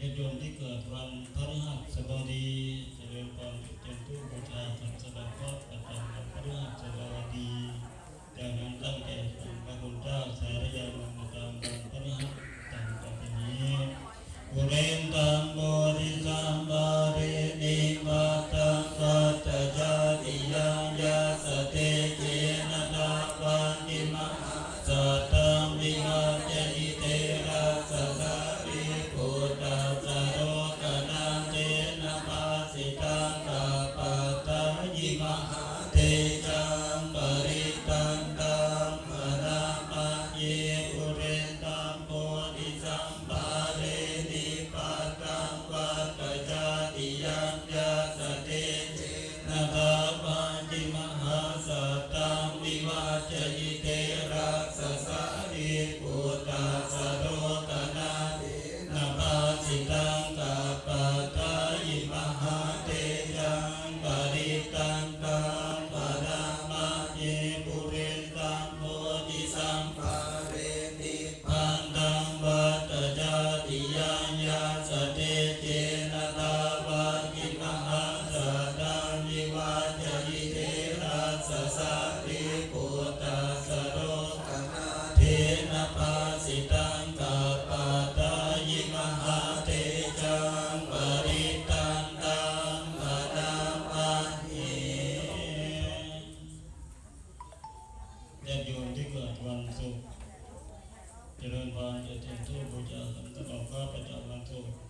เาติโยมที่เกิดวันพฤหัสบดีเจริญพรเต็มตู้บูชาสังสดับพระประจำวันพฤหัสบดีจากนั้นตั้งใจฟันพระคุณเจ้า สันตล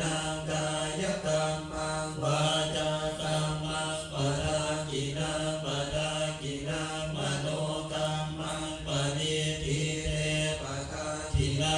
ตังกายกรรมังวาจากมังปรากินังปรากินังมโนกรรมังปณิทิเรปะกาทินา